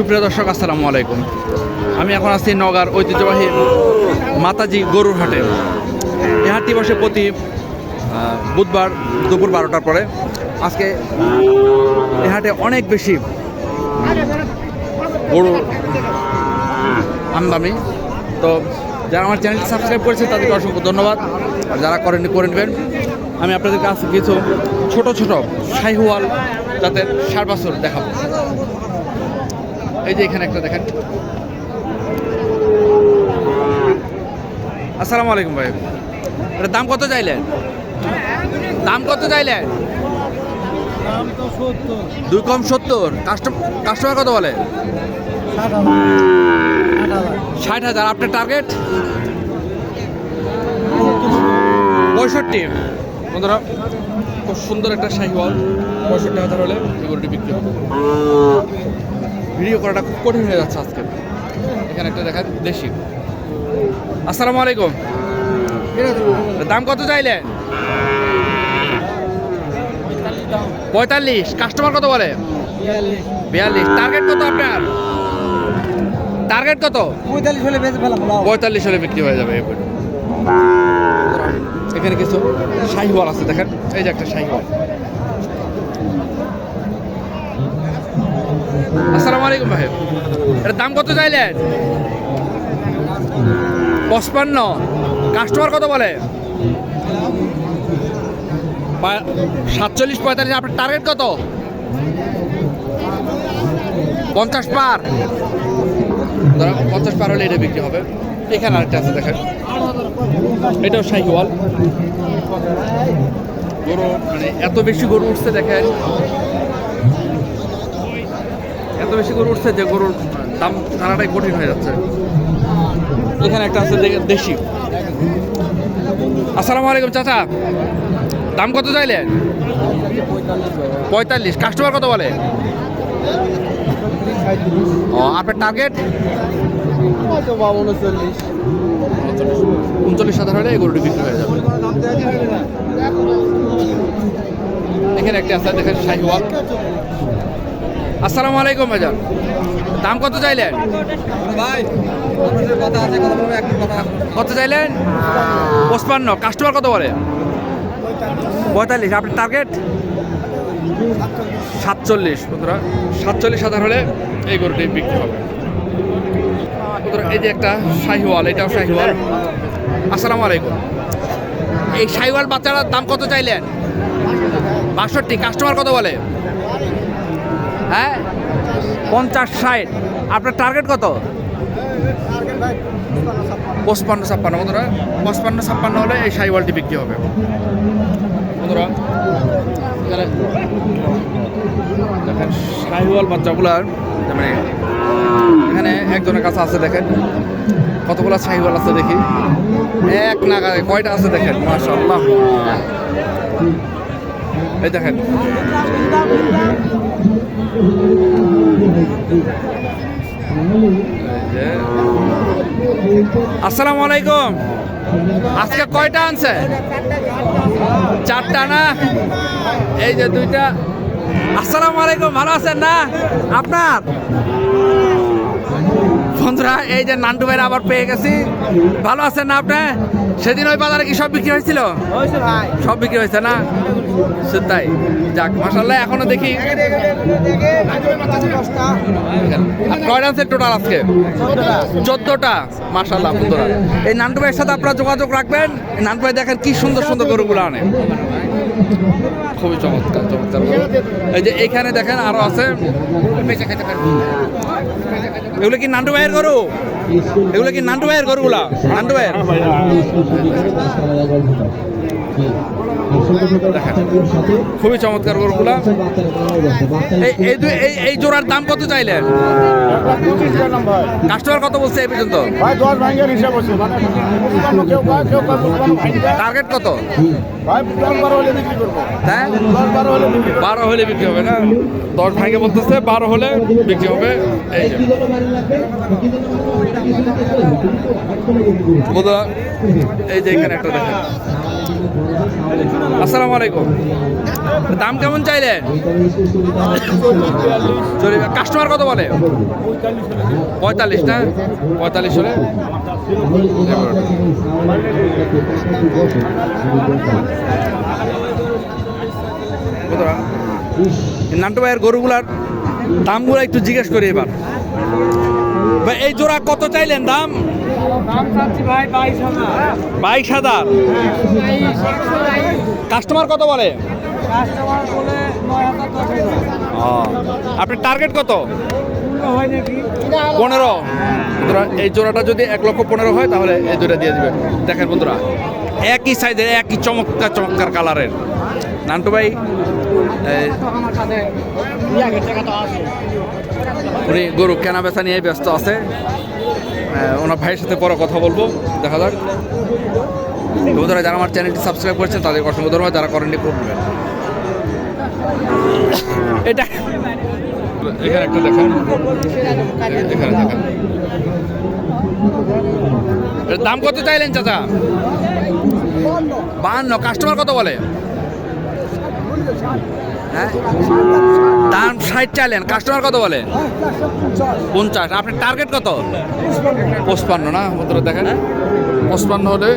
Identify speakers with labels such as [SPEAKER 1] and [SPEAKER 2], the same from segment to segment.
[SPEAKER 1] সুপ্রিয় দর্শক, আসসালামু আলাইকুম। আমি এখন আছি নগার ঐতিহ্যবাহী মাতাজি গরুর হাটে। এই হাটটি বসে প্রতি বুধবার দুপুর বারোটার পরে। আজকে এই হাটে অনেক বেশি গরু আমদামি তো যারা আমার চ্যানেলটি সাবস্ক্রাইব করেছে, তাদেরকে অসংখ্য ধন্যবাদ। আর যারা করেননি করে নেবেন, আমি আপনাদের কাছে কিছু ছোট ছোট শাহিওয়াল যাতে সার বছর দেখাবো। এই যে এখানে একটা দেখেন। আসসালামু আলাইকুম ভাই। এটার দাম কত চাইলেন? দাম কত চাইলেন? দুই কম সত্তর। কাস্টমার কত বলে? ষাট হাজার। আপনার টার্গেট পঁয়ষট্টি। বন্ধুরা, খুব সুন্দর একটা শাহিওয়াল। পঁয়ষট্টি হাজার হলে বিক্রি হবে। ভিডিও করাটা খুব কঠিন হয়ে যাচ্ছে আজকে। এখানে একটা দেখা দেশি। আসসালামু আলাইকুম। দাম কত চাইলেন পঁয়তাল্লিশ। কাস্টমার কত বলে? বিয়াল্লিশ। টার্গেট কত আপনার? টার্গেট কত?
[SPEAKER 2] পঁয়তাল্লিশ হলে
[SPEAKER 1] পঁয়তাল্লিশ হলে বিক্রি হয়ে যাবে। এখানে কিছু শাহিওয়াল আছে দেখেন। এই যে একটা শাহিওয়াল। আসসালামু আলাইকুম ভাই। এটার দাম কত চাইলেন? পঁচপান্ন। কাস্টমার কত বলে? সাতচল্লিশ পঁয়তাল্লিশ। আপনার টার্গেট কত? পঞ্চাশ পার। ধরো, পঞ্চাশ পার হলে এটা বিক্রি হবে। এখানে আরেকটা আছে, দেখেন। এটাও শাহিওয়াল। গরু মানে এত বেশি গরু উঠছে, দেখেন। এত বেশি গরু উঠছে, যে গরুর দাম জানাটাই কঠিন হয়ে যাচ্ছে। এখানে একটা আছে দেশি। আসসালামু আলাইকুম, চাচা। দাম কত চাইলেন পঁয়তাল্লিশ। কাস্টমার কত বলে? ও, আপনার টার্গেট
[SPEAKER 2] উনচল্লিশ
[SPEAKER 1] হাজার হলে এই গরুটি বিক্রি হয়ে যাবে। এখানে একটা আছে, দেখেন শাহিওয়াল। আসসালামু আলাইকুম ভাইজান। দাম কত চাইলেন? কত চাইলেন? পঁচপান্ন। কাস্টমার কত বলে? পঁয়তাল্লিশ। আপনার টার্গেট সাতচল্লিশ। বন্ধুরা সাতচল্লিশ হাজার হলে এই গরুটি বিক্রি হবে। বন্ধুরা এই যে একটা শাহিওয়াল এটাও শাহিওয়াল। আসসালামু আলাইকুম। এই শাহিওয়াল বাচ্চাটার দাম কত চাইলেন? বাষট্টি। কাস্টমার কত বলে? হ্যাঁ? পঞ্চাশ ষাট। আপনার টার্গেট কত? পঁচপান্ন ছাপ্পান্ন, বন্ধুরা। পঁচপান্ন ছাপ্পান্ন হলে এই শাহিওয়ালটি বিক্রি হবে। বন্ধুরা দেখেন শাহিওয়াল বাচ্চাগুলার মানে এখানে একজনের কাছে আছে, দেখেন। কতগুলো শাহিওয়াল আছে দেখি। এক নাগারে কয়টা আছে দেখেন? মাশাআল্লাহ। এই দেখেন। আসসালামু আলাইকুম। আজকে কয়টা আনছে? চারটা না? এই যে দুইটা। আসসালামু আলাইকুম ভালো আছেন না? আপনার? বন্ধুরা এই যে নান্টু ভাইয়ের আবার পেয়ে গেছি। ভালো আছেন না আপনি? সেদিন ওই বাজারে কি সব বিক্রি হয়েছিল? সব বিক্রি হয়েছে না? সেটাই যাক মাসাল্লাহ এখনও দেখি। আছে টোটাল আজকে? চোদ্দটা। মাসাল্লাহ বন্ধুরা এই নান্টু ভাইয়ের সাথে আপনারা যোগাযোগ রাখবেন। নান্টু ভাই দেখেন কি সুন্দর সুন্দর গরুগুলো আনে। খুবই চমৎকার চমৎকার এই যে এইখানে দেখেন আরও আছে এগুলো কি নান্টু ভাইয়ের গরু? এগুলো কি নান্টু ভাইয়ের গরুগুলা? নান্টু ভাইয়ের? খুবই চমৎকার গরুগুলা। এই এই এই জোড়ার দাম কত চাইলেন কাস্টমার কত বলছে এই পর্যন্ত?
[SPEAKER 3] আছে মানে
[SPEAKER 1] টার্গেট কত?
[SPEAKER 3] বিক্রি করব।
[SPEAKER 1] হ্যাঁ?
[SPEAKER 3] বারো হলে বিক্রি
[SPEAKER 1] হবে। না? দশ ভাঙে বলতেছে বারো হলে বিক্রি হবে। এই যে। এই যে এখানে একটা দেখেন। আসসালামু আলাইকুম। দাম কেমন চাইলেন? কাস্টমার কত বলে? পঁয়তাল্লিশ না? পঁয়তাল্লিশ হলে? নান্টু ভাইয়ের গরুগুলার দামগুলো একটু জিজ্ঞেস করি এবার। ভাই এই জোড়া কত চাইলেন দাম? বাইশ হাজার। কাস্টমার কত বলে? ও, আপনার টার্গেট কত? পনেরো। এই জোড়াটা যদি এক লক্ষ পনেরো হয় তাহলে এই জোড়া দিয়ে দেবেন। দেখেন বন্ধুরা একই সাইজের একই চমৎকার চমৎকার কালারের নান্টু ভাই উনি গরু কেনা বেচা নিয়ে ব্যস্ত আছে। ওনার ভাইয়ের সাথে পরে কথা বলব, দেখা যাক। বন্ধুরা যারা আমার চ্যানেলটি সাবস্ক্রাইব করেছেন তাদের অসংখ্য ধন্যবাদ, যারা করেননি করবেন এটা এখানে একটা দেখেন। এখানে দেখেন। দাম কত চাইলেন চাচা? বাহান্ন। কাস্টমার কত বলে? হ্যাঁ? দাম ষাট চাইলেন। কাস্টমার কত বলে? পঞ্চাশ। আপনার টার্গেট কত? পঁচপান্ন না? বন্ধুরা দেখেন। পঁচপান্ন হলে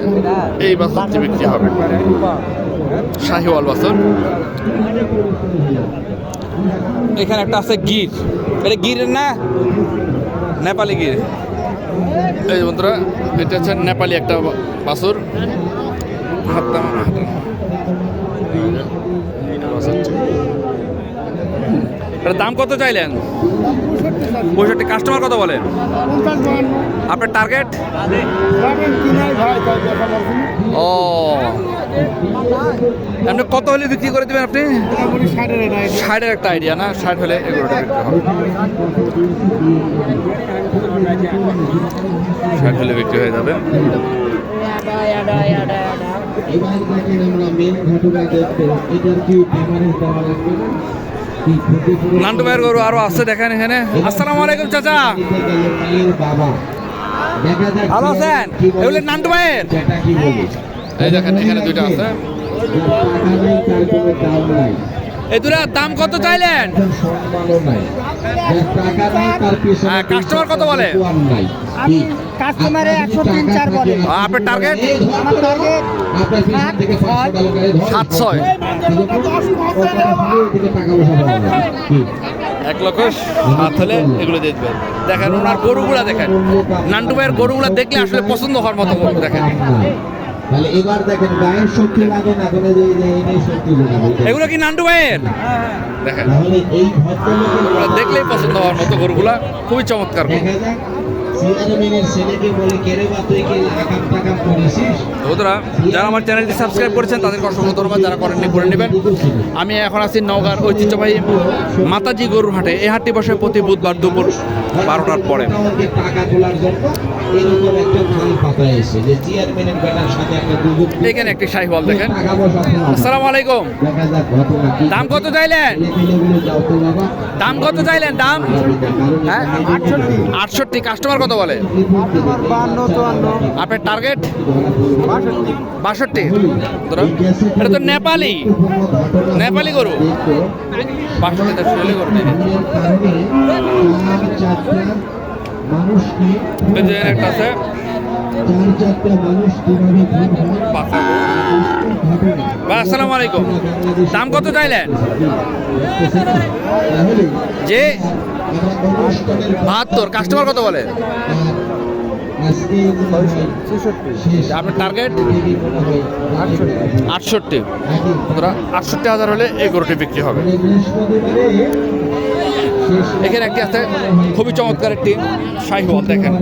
[SPEAKER 1] এই বাছরটি বিক্রি হবে। শাহিওয়াল বাছর। এখানে একটা আছে গির। এটা গিরের না? নেপালি গির। এই বন্ধুরা এটা হচ্ছে নেপালি একটা বা- বাছুর এটার দাম কত চাইলেন? পঁয়ষট্টি। কাস্টমার কত বলে? আপনার টার্গেট ও। আপনি কত হলে বিক্রি করে দেবেন আপনি? ষাটের একটা আইডিয়া না? ষাট হলে এগুলোটা ষাট হলে বিক্রি হয়ে যাবে।
[SPEAKER 4] এবার আমরা মেন এটার কি দেওয়া লাগবে
[SPEAKER 1] নান্টু ভাইয়ের গরু আরও আছে দেখেন এখানে। আসসালামু আলাইকুম চাচা। ভালো আছেন? এগুলো নান্টু ভাইয়ের। এই দেখেন এখানে দুইটা আছে। এই দুটার দাম কত চাইলেন
[SPEAKER 4] তার সম্মানও নাই যার টাকা নেই তার পেছনে
[SPEAKER 1] হ্যাঁ, কত বলে?
[SPEAKER 4] দোয়ার
[SPEAKER 5] কাস্টমারে
[SPEAKER 4] আপনার যদি
[SPEAKER 5] 103
[SPEAKER 4] টাকা
[SPEAKER 5] চার বলে।
[SPEAKER 1] আপনার টার্গেট
[SPEAKER 5] আমার টার্গেট
[SPEAKER 4] আপনার পেছন থেকে পাঁচশো টাকা করে ধর,
[SPEAKER 1] সাত ছয়। এক লক্ষ হলে এগুলো দেখেন ওনার গরুগুলা দেখেন নান্টু ভাইয়ের গরুগুলা দেখলে আসলে পছন্দ হওয়ার মতো গরু দেখেন
[SPEAKER 4] তাহলে এবার দেখেন গায়ের শক্তি লাগে না কোনো যে এই শক্তি
[SPEAKER 1] এগুলো কি নান্ডু ভাইয়ের? দেখেন।
[SPEAKER 4] তাহলে এই ভদ্রলোকের
[SPEAKER 1] এগুলো দেখলেই পছন্দ হওয়ার মতো গরুগুলা খুবই চমৎকার
[SPEAKER 4] দেখা যাক। বলে
[SPEAKER 1] বন্ধুরা যারা আমার চ্যানেলটি সাবস্ক্রাইব করেছেন তাদেরকে অসংখ্য ধন্যবাদ। যারা করেননি করে নেবেন। আমি এখন আছি নওগাঁর ঐতিহ্যবাহী মাতাজি গরুর হাটে। এই হাটটি বসে প্রতি বুধবার দুপুর বারোটার পরে। এখানে একটি শাহিওয়াল দেখেন।
[SPEAKER 4] টাকা পয়সা ফেলাও।
[SPEAKER 1] আসসালামু আলাইকুম। দাম কত চাইলেন? দাম কত চাইলেন? দাম? হ্যাঁ আটষট্টি। কাস্টমার কত? বলে? আপনার টার্গেট
[SPEAKER 5] বাষট্টি।
[SPEAKER 1] এটা তো নেপালি। নেপালি গরু। বাষট্টি একটা আছে। দাম কত চাইলেন? যে বাহাত্তর কাস্টমার কত বলে? আপনার টার্গেট আটষট্টি। বন্ধুরা আটষট্টি হাজার হলে এই গরুটি বিক্রি হবে। এখানে একটি আছে খুবই চমৎকার একটি দেখেন।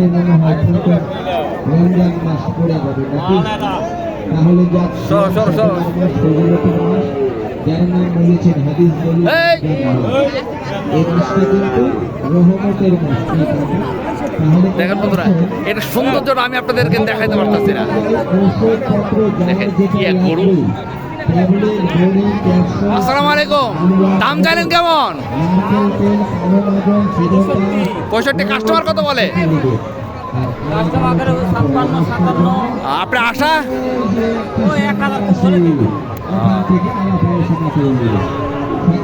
[SPEAKER 4] নাকি তাহলে যাক
[SPEAKER 1] সরো, সরো, সরো।
[SPEAKER 4] যার নাম বলেছেন হাদিস বলি
[SPEAKER 1] এই!
[SPEAKER 4] মাসটা কিন্তু রহমতের মাস
[SPEAKER 1] দেখেন বন্ধুরা এটা সৌন্দর্যটা আমি আপনাদেরকে দেখাইতে পারতেছি না। দেখেন, কি এক গরু। আসসালামু আলাইকুম। দাম জানেন কেমন? পঁয়ষট্টি। কাস্টমার কত বলে? আপনার আশা?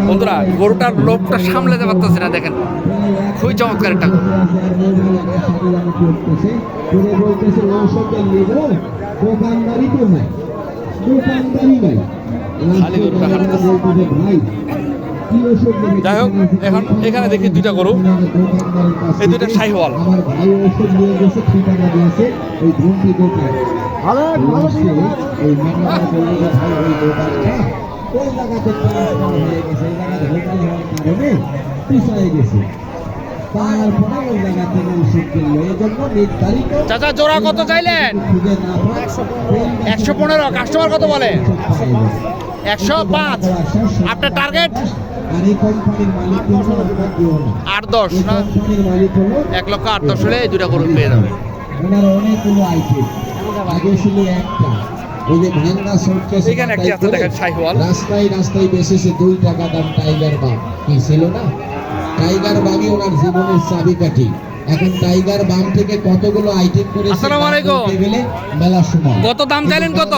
[SPEAKER 1] বন্ধুরা গরুটার লোভটা সামলাতে পারতেছে না দেখেন। খুবই চমৎকার একটা খালি গরুটা হাঁটতেছে। যাই হোক এখন এখানে দেখি দুইটা গরু। এই দুইটা শাহিওয়াল। চাচা, জোড়া কত চাইলেন? একশো পনেরো। কাস্টমার কত বলে? একশো পাঁচ। আপনার টার্গেট আট দশ। না? এক লক্ষ আট দশ হলে এই দুটা গরু পেয়ে যাবে।
[SPEAKER 4] ওনার অনেকগুলো আইটেম আগে ছিল একটা। ওই যে ভাঙ্গা সুটকেস
[SPEAKER 1] এখানে একটি আছে দেখেন, শাহিওয়াল।
[SPEAKER 4] রাস্তায় রাস্তায় বেসেছে দুই টাকা দাম টাইগার বাঘ। কি ছিল না? টাইগার বাঘই ওনার জীবনের চাবিকাঠি। এখন টাইগার বাম থেকে কতগুলো আইটেম করেছে
[SPEAKER 1] আসসালামু আলাইকুম।
[SPEAKER 4] গেলে মেলা সময়
[SPEAKER 1] কত দাম চাইলেন কত?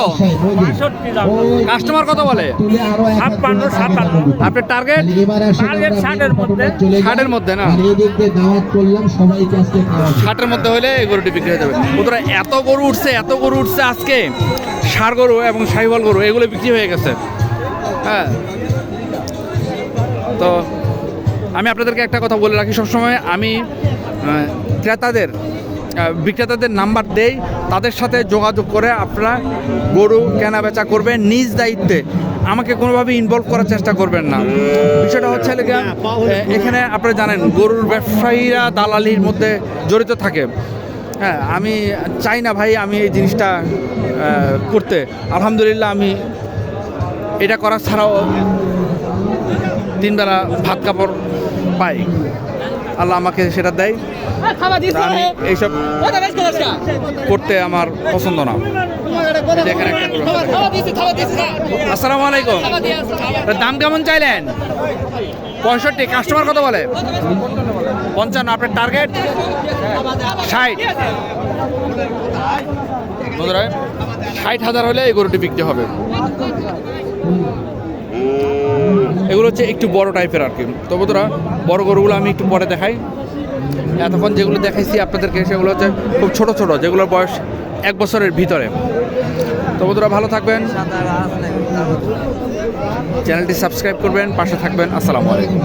[SPEAKER 4] ওই
[SPEAKER 1] কাস্টমার কত বলে?
[SPEAKER 4] তুলে আরও এক হাজার টাকা দাম দিতে।
[SPEAKER 1] আপনার টার্গেট
[SPEAKER 4] তাহলে এবার আসলে আমরা
[SPEAKER 5] ষাটের মধ্যে।
[SPEAKER 4] ঘটনায় চলে যাই।
[SPEAKER 1] ষাটের মধ্যে না?
[SPEAKER 4] আর এই দিক দাওয়াত করলাম সবাইকে আজকে খাওয়া
[SPEAKER 1] ষাটের মধ্যে হলে এই গরুটি বিক্রি হয়ে যাবে ওরা এত গরু উঠছে এত গরু উঠছে আজকে ষাড় গরু এবং সাহিওয়াল গরু এগুলো বিক্রি হয়ে গেছে হ্যাঁ তো আমি আপনাদেরকে একটা কথা বলে রাখি সবসময় আমি ক্রেতাদের বিক্রেতাদের নাম্বার দেই, তাদের সাথে যোগাযোগ করে আপনারা গরু কেনা বেচা করবেন নিজ দায়িত্বে। আমাকে কোনোভাবে ইনভলভ করার চেষ্টা করবেন না। বিষয়টা হচ্ছে এখানে আপনারা জানেন, গরুর ব্যবসায়ীরা দালালির মধ্যে জড়িত থাকে। হ্যাঁ আমি চাই না ভাই আমি এই জিনিসটা করতে। আলহামদুলিল্লাহ আমি এটা করা ছাড়াও তিনবেলা ভাত কাপড় পাই। আল্লাহ আমাকে সেটা দেয়। আমি এইসব করতে আমার পছন্দ না। আসসালামু আলাইকুম। দাম কেমন চাইলেন? পঁয়ষট্টি। কাস্টমার কত বলে? পঞ্চান্ন। আপনার টার্গেট ষাট। বন্ধুরা ষাট হাজার হলে এই গরুটি বিক্রি হবে। এগুলো হচ্ছে একটু বড় টাইপের আর কি। তো বন্ধুরা বড় গরুগুলো আমি একটু পরে দেখাই। এতক্ষণ যেগুলো দেখাইছি আপনাদেরকে সেগুলো হচ্ছে খুব ছোট ছোট যেগুলোর বয়স এক বছরের ভিতরে। তো বন্ধুরা ভালো থাকবেন। চ্যানেলটি সাবস্ক্রাইব করবেন পাশে থাকবেন। আসসালামু আলাইকুম।